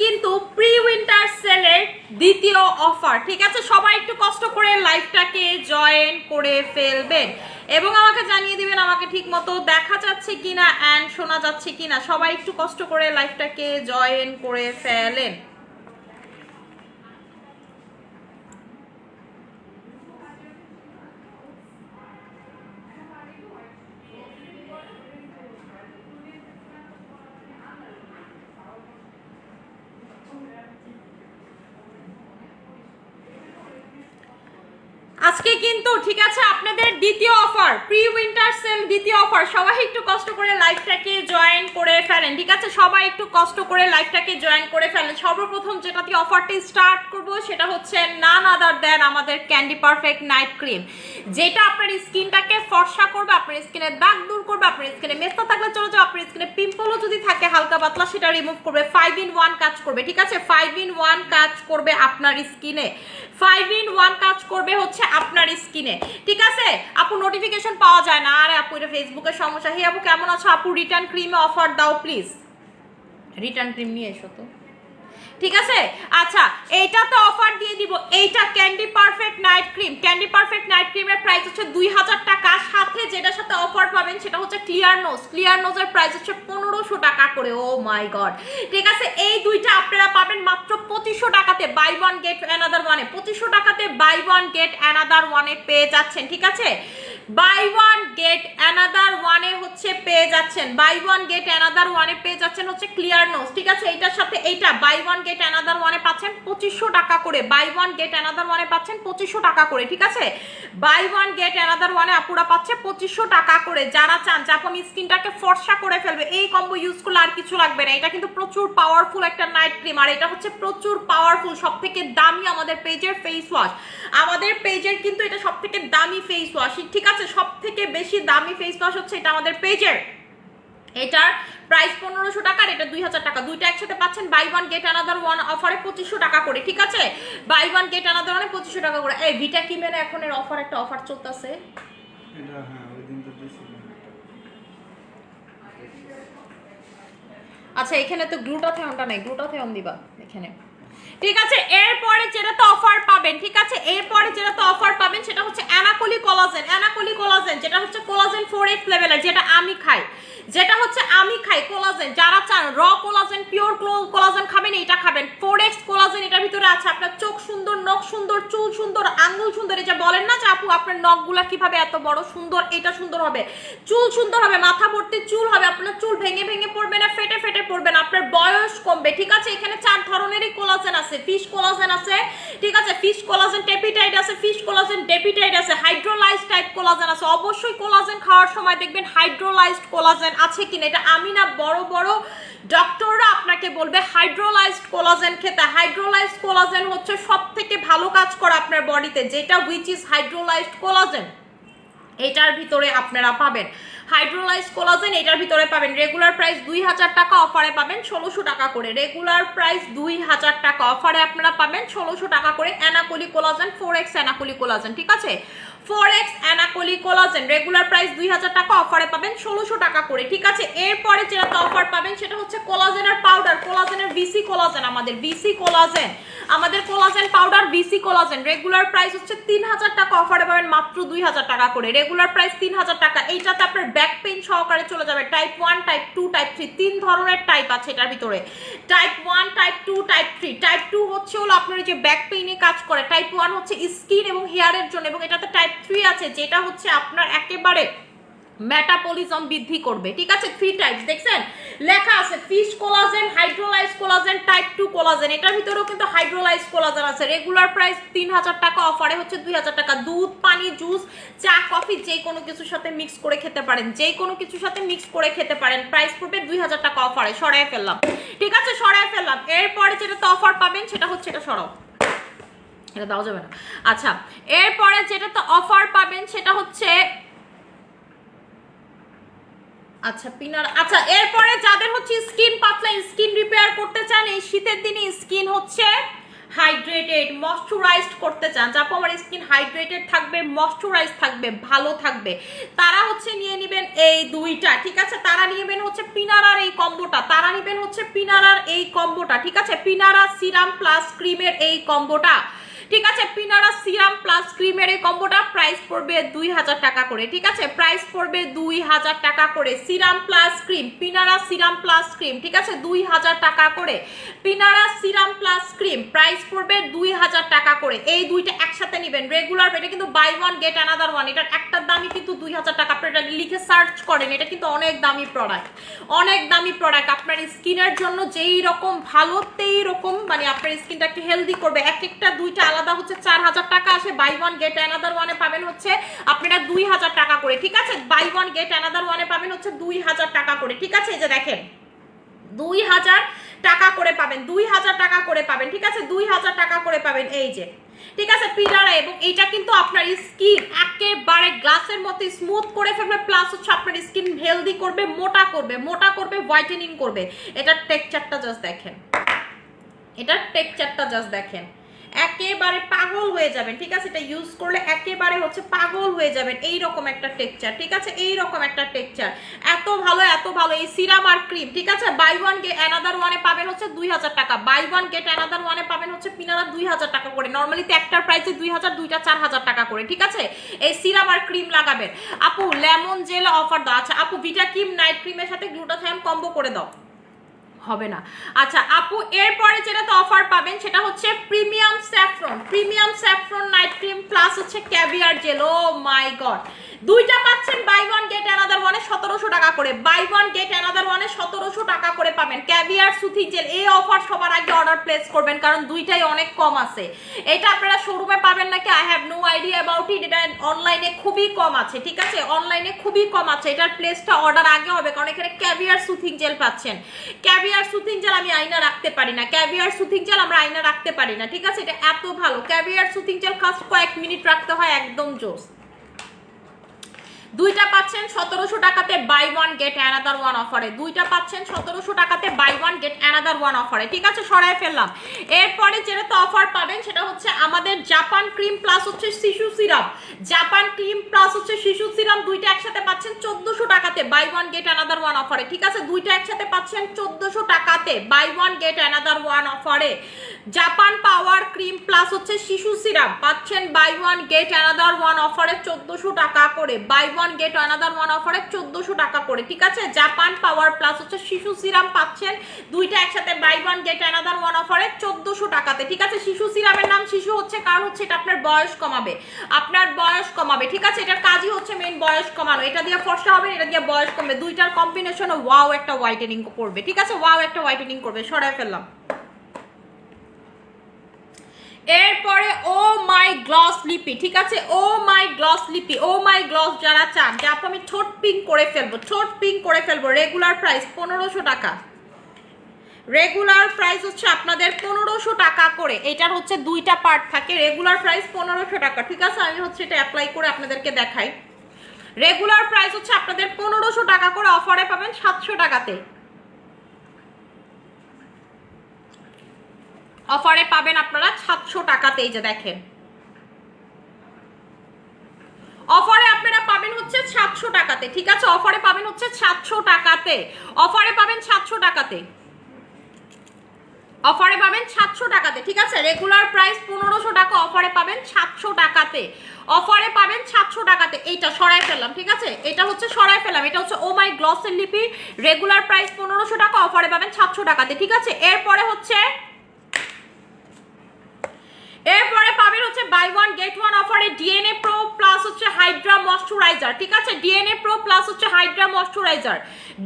কিন্তু pre winter সেলের দ্বিতীয় অফার ঠিক আছে? সবাই একটু কষ্ট করে লাইভটাকে জয়েন করে ফেলবেন। এবং আমাকে জানিয়ে দিবেন আমাকে ঠিক মতো দেখা যাচ্ছে কিনা অ্যান্ড শোনা যাচ্ছে কিনা। সবাই একটু কষ্ট করে লাইভটাকে জয়েন করে ফেলেন। আজকে কিন্তু, ঠিক আছে, আপনাদের দ্বিতীয় অফার প্রি উইন্টার সেল দ্বিতীয় অফার সবাই একটু কষ্ট করে লাইভটাকে জয়েন করে ফেলেন, ঠিক আছে? সবাই একটু কষ্ট করে লাইভটাকে জয়েন করে ফেলেন। সর্বপ্রথম যেটা দিয়ে অফারটি স্টার্ট করব, সেটা হচ্ছে নান আদার দেন আমাদের ক্যান্ডি পারফেক্ট নাইট ক্রিম যেটা আপনার স্কিনটাকে ফর্সা করবে, আপনার স্কিনের দাগ দূর করবে, আপনার স্কিনে মেস্তা থাকলে চলে যাবে, আপনার স্কিনে পিম্পলও যদি থাকে, হালকা পাতলা সেটা রিমুভ করবে। ফাইভ ইন ওয়ান কাজ করবে, ঠিক আছে? ফাইভ ইন ওয়ান কাজ করবে আপনার স্কিনে। ফাইভ ইন ওয়ান কাজ করবে হচ্ছে আপনার স্কিনে। ঠিক আছে? আপু নোটিফিকেশন পাওয়া যায় না। আর আপু, এটা ফেসবুকের সমস্যা। হে আপু, কেমন আছো? আপু রিটার্ন ক্রিমে অফার দাও প্লিজ রিটার্ন ক্রিম নিয়ে এসো তো। ঠিক আছে? আচ্ছা এইটাতে অফার দিয়ে দিব। এইটা candy perfect night cream candy perfect night ক্রিমের প্রাইস হচ্ছে দুই হাজার টাকা। সাথে যেটার সাথে অফার পাবেন সেটা হচ্ছে ক্লিয়ার নোজ ক্লিয়ার নোজের প্রাইস হচ্ছে পনেরোশো টাকা করে। ও মাই গড ঠিক আছে? এই দুইটা আপনারা পাবেন মাত্র পঁচিশশো টাকাতে। বাই ওয়ান গেট অ্যানাদার ওয়ানে পঁচিশশো টাকাতে বাই ওয়ান গেট অ্যানাদার ওয়ানে পেয়ে যাচ্ছেন। ঠিক আছে? বাই ওয়ান গেট অ্যানাদার ওয়ানে হচ্ছে পেয়ে যাচ্ছেন। বাই ওয়ান গেট অ্যানাদার ওয়ানে পেয়ে যাচ্ছেন হচ্ছে ক্লিয়ার নোস ঠিক আছে? এইটার সাথে এইটা বাই ওয়ান গেট অ্যানাদার ওয়ানে পাচ্ছেন পঁচিশশো টাকা করে। বাই ওয়ান গেট অ্যানাদার ওয়ানে পাচ্ছেন পঁচিশশো টাকা করে, ঠিক আছে? বাই ওয়ান গেট অ্যানাদার ওয়ানে আপুরা পাচ্ছে পঁচিশশো টাকা করে। যারা চান যে আপনি স্কিনটাকে ফর্সা করে ফেলবে, এই কম্বো ইউজ করলে আর কিছু লাগবে না। এটা কিন্তু প্রচুর পাওয়ারফুল একটা নাইট ক্রিম আর এটা হচ্ছে প্রচুর পাওয়ারফুল সব থেকে দামি আমাদের পেজের ফেস ওয়াশ আমাদের পেজের কিন্তু এটা সব থেকে দামি ফেস ওয়াশ ঠিক আছে? সব থেকে বেশি দামি ফেস ওয়াশ হচ্ছে এটা আমাদের পেজের এটার প্রাইস পনেরোশো টাকা আর এটা দুই হাজার টাকা। দুইটা একসাথে পাচ্ছেন buy one get another one অফারে পঁচিশশো টাকা করে ঠিক আছে? বাই ওয়ান গেট আনাদার ওয়ানে পঁচিশশো টাকা করে। এই ভিটা কিমের এখন এর অফার একটা অফার চলতেছে। হ্যাঁ আচ্ছা এখানে তো গ্লুটাথিয়নটা নাই। গ্লুটাথিয়ন দিবা এখানে। ঠিক আছে, এরপরে যেটা তো অফার পাবেন, ঠিক আছে, এরপরে যেটা তো অফার পাবেন সেটা হচ্ছে অ্যানাকলি কোলাজেন অ্যানাকলি কোলাজেন, যেটা হচ্ছে কোলাজেন ফোর এক্স লেভেলের যেটা আমি খাই। যেটা হচ্ছে আমি খাই কোলাজেন, যারা চান র কোলাজেন পিওর কোলাজেন খাবেন এটা খাবেন। ফোর এক্স কোলাজেন এটার ভিতরে আছে আপনার চোখ সুন্দর, নখ সুন্দর, চুল সুন্দর, আঙ্গুল সুন্দর এটা বলেন না যে আপু, আপনার নখগুলা কীভাবে এত বড় সুন্দর এটা সুন্দর হবে। চুল সুন্দর হবে, মাথা ভর্তি চুল হবে, আপনার চুল ভেঙে ভেঙে পড়বে না, ফেটে ফেটে পড়বে না, আপনার বয়স কমবে, ঠিক আছে? এখানে চার ধরনেরই কোলাজেন আছে। ফিশ কোলাজেন আছে, ঠিক আছে? ফিশ কোলাজেন টেপিটাইড আছে ফিশ কোলাজেন ডেপিটাইড আছে হাইড্রোলাইজ টাইপ কোলাজেন আছে। অবশ্যই কোলাজেন খাওয়ার সময় দেখবেন হাইড্রোলাইজড কোলাজেন আছে কিনা। এটা আমি না, বড় বড় ডক্টররা আপনাকে বলবে হাইড্রোলাইজড কোলাজেন খেতে। হাইড্রোলাইজড কোলাজেন হচ্ছে সব থেকে ভালো কাজ করে আপনার বডিতে যেটা উইচ ইজ হাইড্রোলাইজড কোলাজেন এটার ভিতরে আপনারা পাবেন। হাইড্রোলাইজ কোলাজেন, এটার ভিতরে পাবেন রেগুলার প্রাইস দুই হাজার টাকা অফারে পাবেন ষোলোশো টাকা করে। রেগুলার প্রাইস দুই হাজার টাকা অফারে আপনারা পাবেন ষোলোশো টাকা করে অ্যানাকলি কোলাজেন ফোর এক্স অ্যানাকলি কোলাজেন, ঠিক আছে? ফোর এক্স অ্যানাকলি কোলাজেন রেগুলার প্রাইস দুই হাজার টাকা অফারে পাবেন ষোলোশো টাকা করে, ঠিক আছে? এরপরে যেটা অফার পাবেন, সেটা হচ্ছে কোলাজেনের পাউডার কোলাজেনের ভিসি কোলাজেন আমাদের ভিসি কোলাজেন। আমাদের collagen powder VC collagen regular price হচ্ছে তিন হাজার টাকা অফারে পাবেন মাত্র দুই হাজার টাকা করে। রেগুলার প্রাইস তিন হাজার টাকা, এইটাতে আপনার ব্যাক পেইন সহকারে চলে যাবে। Type one type two type three তিন ধরনের টাইপ আছে এটার ভিতরে। Type one type two type three type two হচ্ছে হলো আপনার যে ব্যাক পেইনে কাজ করে। টাইপ ওয়ান হচ্ছে স্কিন এবং হেয়ারের জন্য এবং এটাতে টাইপ থ্রি আছে, যেটা হচ্ছে আপনার একেবারে মেটাপলিজম বৃদ্ধি করবে। ঠিক আছে? থ্রি টাইপস দেখছেন? লেখা আছে fish collagen hydrolyze collagen type two collagen এটার ভিতরেও কিন্তু হাইড্রোলাইজ কোলাজেন আছে। রেগুলার প্রাইস তিন হাজার টাকা অফারে হচ্ছে দুই হাজার টাকা। দুধ, পানি জুস চা কফি যে কোনো কিছুর সাথে মিক্স করে খেতে পারেন। যে কোনো কিছুর সাথে মিক্স করে খেতে পারেন। প্রাইস পড়বে দুই হাজার টাকা অফারে সরাই ফেললাম। ঠিক আছে? সরাই ফেললাম। এরপরে যেটা তো অফার পাবেন, সেটা হচ্ছে এটা সরাও। এটা দেওয়া যাবে না। আচ্ছা এরপরে যেটা তো অফার পাবেন, সেটা হচ্ছে আচ্ছা পিনার আচ্ছা এরপরে যাদের হচ্ছে স্কিন পাতলা স্কিন রিপেয়ার করতে চান, এই শীতের দিনে স্কিন হচ্ছে হাইড্রেটেড ময়শ্চারাইজড করতে চান। যাপু, আমার স্কিন হাইড্রেটেড থাকবে ময়শ্চারাইজ থাকবে, ভালো থাকবে। তারা হচ্ছে নিয়ে নেবেন এই দুইটা, ঠিক আছে? তারা নেবেন হচ্ছে পিনারার এই কম্বোটা। তারা নেবেন হচ্ছে পিনারার এই কম্বোটা, ঠিক আছে? পিনারা সিরাম প্লাস ক্রিমের এই কম্বোটা। ঠিক আছে, পিনারা সিরাম প্লাস ক্রিমের এই কম্বোটা প্রাইস পড়বে দুই হাজার টাকা করে। ঠিক আছে প্রাইস পড়বে দুই হাজার টাকা করে। সিরাম প্লাস ক্রিম পিনারা সিরাম প্লাস ক্রিম ঠিক আছে, দুই হাজার টাকা করে। পিনারা সিরাম প্লাস ক্রিম প্রাইস পড়বে দুই হাজার টাকা করে। এই দুইটা একসাথে নেবেন। রেগুলার এটা কিন্তু buy one get another one এটার একটার দামই কিন্তু দুই হাজার টাকা। আপনি এটা লিখে সার্চ করেন, এটা কিন্তু অনেক দামি প্রোডাক্ট অনেক দামি প্রোডাক্ট আপনার স্কিনের জন্য যেই রকম ভালো, তেই রকম মানে আপনার স্কিনটাকে হেলদি করবে। এক একটা দুইটা আলাদা হচ্ছে চার হাজার টাকা আসে বাই ওয়ান গেট অ্যানাদার ওয়ানে পাবেন হচ্ছে আপনারা দুই হাজার টাকা করে, ঠিক আছে? বাই ওয়ান গেট অ্যানাদার ওয়ানে পাবেন হচ্ছে দুই হাজার টাকা করে, ঠিক আছে? এই যে দেখেন, দুই হাজার টাকা করে পাবেন, দুই হাজার টাকা করে পাবেন, ঠিক আছে? দুই হাজার টাকা করে পাবেন, এই যে, ঠিক আছে? পিলারা এবং এটা কিন্তু আপনার স্কিন একেবারে গ্লাসের মতো স্মুথ করে ফেলবে প্লাস হচ্ছে আপনার স্কিন হেলদি করবে, মোটা করবে মোটা করবে হোয়াইটেনিং করবে। এটার টেক্সচারটা জাস্ট দেখেন, এটার টেক্সচারটা জাস্ট দেখেন। একেবারে পাগল হয়ে যাবেন, ঠিক আছে? এটা ইউজ করলে একেবারে হচ্ছে পাগল হয়ে যাবেন। এই রকম একটা টেক্সচার ঠিক আছে? এই রকম একটা টেক্সচার এত ভালো এত ভালো। এই সিরাম আর ক্রিম ঠিক আছে? বাই ওয়ান গেট অ্যানাদার ওয়ানে পাবেন হচ্ছে দুই হাজার টাকা। বাই ওয়ান গেট অ্যানাদার ওয়ানে পাবেন হচ্ছে পিনারা দুই হাজার টাকা করে। নর্মালি তো একটার প্রাইসে দুই হাজার, দুইটা চার হাজার টাকা করে, ঠিক আছে? এই সিরাম আর ক্রিম লাগাবেন। আপু লেমন জেল অফার দাও। আচ্ছা আপু ভিটা ক্রিম নাইট ক্রিমের সাথে গ্লুটাথায়ন কম্বো করে দাও। হবে না। আচ্ছা আপু, এরপরে যেটা তো অফার পাবেন সেটা হচ্ছে premium saffron premium saffron night cream plus হচ্ছে caviar gel oh my god দুইটা পাচ্ছেন বাই ওয়ান গেট অ্যানাদার ওয়ানে সতেরোশো টাকা করে। বাই ওয়ান গেট অ্যানাদার ওয়ানে সতেরোশো টাকা করে পাবেন। ক্যাভিয়ার সুথি জেল এই অফার সবার আগে অর্ডার প্লেস করবেন, কারণ দুইটাই অনেক কম আছে। এটা আপনারা শোরুমে পাবেন নাকি? I have no idea about it এটা অনলাইনে খুবই কম আছে, ঠিক আছে? অনলাইনে খুবই কম আছে, এটার প্লেসটা অর্ডার আগে হবে, কারণ এখানে ক্যাভিয়ার সুথিং জেল পাচ্ছেন। ক্যাভিয়ার সুথিং জেল আমি আয়না রাখতে পারি না। ক্যাভিয়ার সুথিং জেল আমরা আয়না রাখতে পারি না, ঠিক আছে? এটা এত ভালো। ক্যাভিয়ার সুথিং জেল খাস কয়েক মিনিট রাখতে হয়, একদম জোস। দুইটা পাচ্ছেন সতেরোশো টাকাতে buy one get another one অফারে দুইটা পাচ্ছেন সতেরোশো টাকাতে buy one get another one অফারে ঠিক আছে, সরাই ফেললাম। এরপরে যেটা তো অফার পাবেন, সেটা হচ্ছে আমাদের জাপান ক্রিম প্লাস হচ্ছে শিশু সিরাম জাপান ক্রিম প্লাস হচ্ছে শিশু সিরাম দুইটা একসাথে পাচ্ছেন চোদ্দশো টাকাতে buy one get another one অফারে ঠিক আছে, দুইটা একসাথে পাচ্ছেন চোদ্দশো টাকাতে buy one get another one অফারে জাপান পাওয়ার ক্রিম প্লাস হচ্ছে শিশু সিরাম পাচ্ছেন buy one get another one অফারে চোদ্দশো টাকা করে। Buy one get another one অফারে চোদ্দশো টাকা করে, ঠিক আছে? জাপান পাওয়ার প্লাস হচ্ছে শিশু সিরাম পাচ্ছেন। দুইটা একসাথে buy one get another one অফারে চোদ্দশো টাকাতে, ঠিক আছে? শিশু সিরামের নাম শিশু হচ্ছে, কারণ হচ্ছে এটা আপনার বয়স কমাবে। আপনার বয়স কমাবে, ঠিক আছে? এটার কাজই হচ্ছে মেন বয়স কমানো। এটা দিয়ে ফর্সা হবে, এটা দিয়ে বয়স কমবে। দুইটার কম্বিনেশনে ওয়াও একটা হোয়াইটেনিং করবে, ঠিক আছে? ওয়াও একটা হোয়াইটেনিং করবে সরাই ফেললাম। এরপরে, ও মাই গ্লস লিপি, ঠিক আছে? ও মাই গ্লস লিপি, ও মাই গ্লস যারা চান, যে আপু আমি ঠোঁট পিঙ্ক করে ফেলব, ঠোঁট পিঙ্ক করে ফেলব রেগুলার প্রাইস পনেরোশো টাকা। রেগুলার প্রাইস হচ্ছে আপনাদের পনেরোশো টাকা করে, এটার হচ্ছে দুইটা পার্ট থাকে রেগুলার প্রাইস পনেরোশো টাকা, ঠিক আছে? আমি হচ্ছে এটা অ্যাপ্লাই করে আপনাদেরকে দেখাই। রেগুলার প্রাইস হচ্ছে আপনাদের পনেরোশো টাকা করে অফারে পাবেন সাতশো টাকাতে। অফারে পাবেন আপনারা সাতশো টাকাতে, এই যে দেখেন। অফারে আপনারা পাবেন হচ্ছে সাতশো টাকাতে, ঠিক আছে? অফারে পাবেন হচ্ছে সাতশো টাকাতে। অফারে পাবেন সাতশো টাকাতে। অফারে পাবেন সাতশো টাকাতে, ঠিক আছে? রেগুলার প্রাইস পনেরোশো টাকা, অফারে পাবেন সাতশো টাকাতে। অফারে পাবেন সাতশো টাকাতে, এইটা সরাই ফেললাম, ঠিক আছে? এটা হচ্ছে সরাই ফেললাম, এটা হচ্ছে ও মাই গ্লসের লিপি। রেগুলার প্রাইস পনেরোশো টাকা, অফারে পাবেন সাতশো টাকাতে, ঠিক আছে? এরপরে হচ্ছে এরপরে পাবেন হচ্ছে বাই ওয়ান গেট ওয়ান অফারে ডিএনএ প্রো প্লাস হচ্ছে হাইড্রা ময়শ্চারাইজার ঠিক আছে? ডিএনএ প্রো প্লাস হচ্ছে hydra moisturiser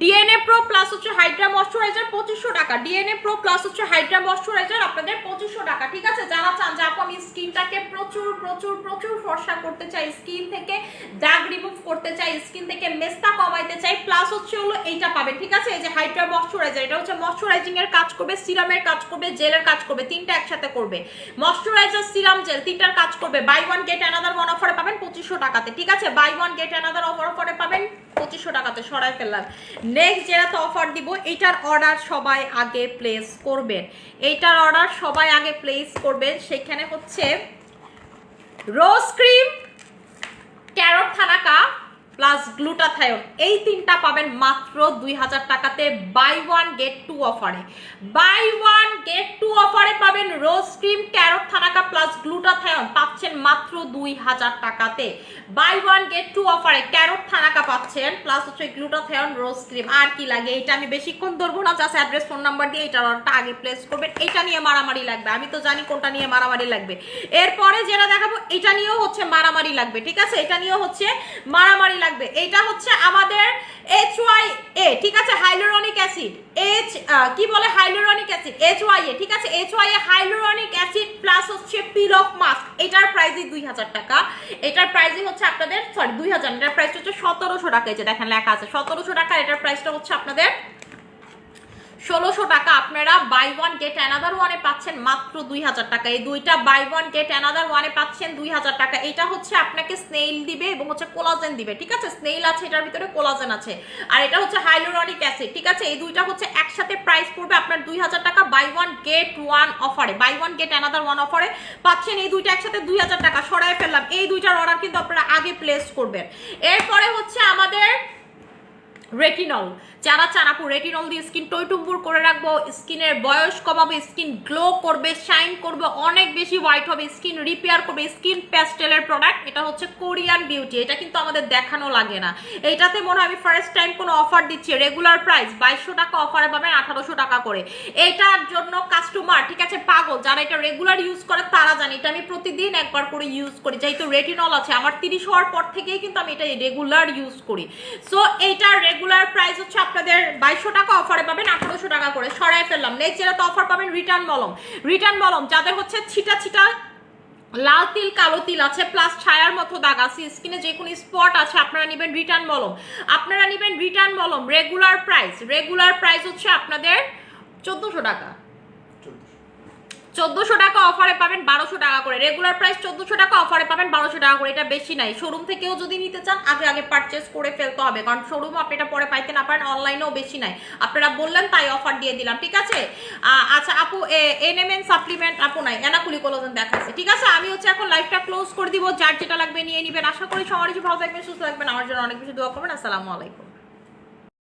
DNA pro plus হচ্ছে হাইড্রা ময়শ্চারাইজার পঁচিশশো টাকা। ডিএনএ প্রো প্লাস হচ্ছে হাইড্রা ময়শ্চারাইজার আপনাদের পঁচিশশো টাকা, ঠিক আছে? যারা চান যে আপু, আমি স্কিনটাকে প্রচুর প্রচুর প্রচুর ফর্সা করতে চাই, স্কিন থেকে দাগ রিমুভ করতে চাই, স্কিন থেকে মেস্তা কমাইতে চাই প্লাস হচ্ছে হলো এইটা পাবেন, ঠিক আছে? এই যে হাইড্রা ময়শ্চারাইজার এটা হচ্ছে ময়শ্চারাইজিং এর কাজ করবে সিরামের কাজ করবে জেলের কাজ করবে, তিনটা একসাথে করবে। ময়শ্চারাইজার সিরাম জেল তিনটার কাজ করবে। Buy one get another one অফারে পাবেন পঁচিশশো টাকাতে। ঠিক আছে? Buy one get another offer অফারে পাবেন পঁচিশশো টাকাতে। সরাই ফেললাম। নেক্সট যেটাতে অফার দিব, এইটার অর্ডার সবাই আগে প্লেস করবেন। এইটার অর্ডার সবাই আগে প্লেস করবেন। সেখানে হচ্ছে rose cream carrot thanaka plus glutathione. এই তিনটা পাবেন মাত্র দুই হাজার টাকাতে বাই ওয়ান গেট টু অফারে বাই ওয়ান গেট টু অফারে পাবেন rose cream carrot thanaka plus glutathione পাচ্ছেন মাত্র দুই হাজার টাকাতে। বাই ওয়ান গেট টু অফারে ক্যারট থানাকা পাচ্ছেন প্লাস হচ্ছে গ্লুটাথায়ন রোজ ক্রিম আর কি লাগে? এটা আমি বেশিক্ষণ ধরবো না জাস্ট অ্যাড্রেস ফোন নাম্বার দিয়ে এইটার অর্ডারটা আগে প্লেস করবেন। এটা নিয়ে মারামারি লাগবে। আমি তো জানি কোনটা নিয়ে মারামারি লাগবে। এরপরে যেটা দেখাবো, এটা নিয়েও হচ্ছে মারামারি লাগবে, ঠিক আছে? এটা নিয়েও হচ্ছে মারামারি লাগবে। এটা হচ্ছে আমাদের এইচ ওয়াই এ ঠিক আছে? হাইলোরনিক অ্যাসিড এইচ কি বলে hyaluronic acid H Y A ঠিক আছে? H Y A hyaluronic acid plus হচ্ছে পিল অফ মাস্ক এটার প্রাইসই দুই হাজার টাকা। এটার প্রাইসই হচ্ছে আপনাদের সরি দুই হাজার। এটার প্রাইসটা হচ্ছে সতেরোশো টাকা। এই যে দেখেন লেখা আছে, সতেরোশো টাকা। এটার প্রাইসটা হচ্ছে আপনাদের ষোলোশো টাকা আপনারা বাই ওয়ান গেট অ্যানাদার ওয়ানে পাচ্ছেন মাত্র দুই হাজার টাকা। এই দুইটা বাই ওয়ান গেট অ্যানাদার ওয়ানে পাচ্ছেন দুই হাজার টাকা। এটা হচ্ছে আপনাকে স্নেইল দিবে এবং হচ্ছে কোলাজেন দিবে, ঠিক আছে? স্নেইল আছে, এটার ভিতরে কোলাজেন আছে। আর এটা হচ্ছে হাইলোরনিক অ্যাসিড ঠিক আছে? এই দুইটা হচ্ছে একসাথে প্রাইস পড়বে আপনার দুই হাজার টাকা বাই ওয়ান গেট ওয়ান অফারে buy one get another one অফারে পাচ্ছেন এই দুইটা একসাথে দুই হাজার টাকা। সরাই ফেললাম। এই দুইটার অর্ডার কিন্তু আপনারা আগে প্লেস করবেন। এরপরে হচ্ছে আমাদের রেটিনল যারা চান আপু রেটিনল দিয়ে স্কিন টইটুম্বুর করে রাখব স্কিনের বয়স কমাবে স্কিন গ্লো করবে শাইন করবে, অনেক বেশি হোয়াইট হবে স্কিন রিপেয়ার করবে স্কিন প্যাস্টেলের প্রোডাক্ট এটা হচ্ছে কোরিয়ান বিউটি এটা কিন্তু আমাদের দেখানো লাগে না। এইটাতে মনে হয় আমি ফার্স্ট টাইম কোনো অফার দিচ্ছি রেগুলার প্রাইস বাইশশো টাকা অফারে পাবেন, আঠারোশো টাকা করে। এটার জন্য কাস্টমার ঠিক আছে, পাগল, যারা এটা রেগুলার ইউজ করে, তারা জানে, এটা আমি প্রতিদিন একবার করে ইউজ করি, যেহেতু রেটিনল আছে, আমার তিরিশ হওয়ার পর থেকেই কিন্তু আমি এটা রেগুলার ইউজ করি। সো এইটার রেগুলার প্রাইস হচ্ছে আপনাদের বাইশশো টাকা অফারে পাবেন আঠারোশো টাকা করে। সরাই ফেললাম। নেক্সট যেটা তো অফার পাবেন রিটার্ন মলম। রিটার্ন মলম, যাদের হচ্ছে ছিটা ছিটা, লাল তিল, কালো তিল আছে প্লাস ছায়ার মতো দাগ আছে স্কিনে যে কোনো স্পট আছে, আপনারা নেবেন রিটার্ন মলম। আপনারা নেবেন রিটার্ন মলম রেগুলার প্রাইস রেগুলার প্রাইস হচ্ছে আপনাদের চোদ্দোশো টাকা। চোদ্দোশো টাকা অফারে পাবেন বারোশো টাকা করে। রেগুলার প্রাইস চোদ্দোশো টাকা, অফারে পাবেন বারোশো টাকা করে। এটা বেশি নাই শোরুম থেকেও যদি নিতে চান, আগে আগে পারচেস করে ফেলতে হবে। কারণ শোরুম আপনি এটা পরে পাইতে না পারেন অনলাইনেও বেশি নাই আপনারা বললেন, তাই অফার দিয়ে দিলাম। ঠিক আছে? আচ্ছা আপু এনএমএন সাপ্লিমেন্ট আপু নাই এনাকুলি কোলোজেন দেখাচ্ছে। ঠিক আছে? আমি হচ্ছে এখন লাইফটা ক্লোজ করে দিব। যার যেটা লাগবে নিয়ে নিবেন। আশা করি সবারই ভালো থাকবেন, সুস্থ থাকবেন। আমার জন্য অনেক বেশি দোয়া করবেন। আসসালামু আলাইকুম।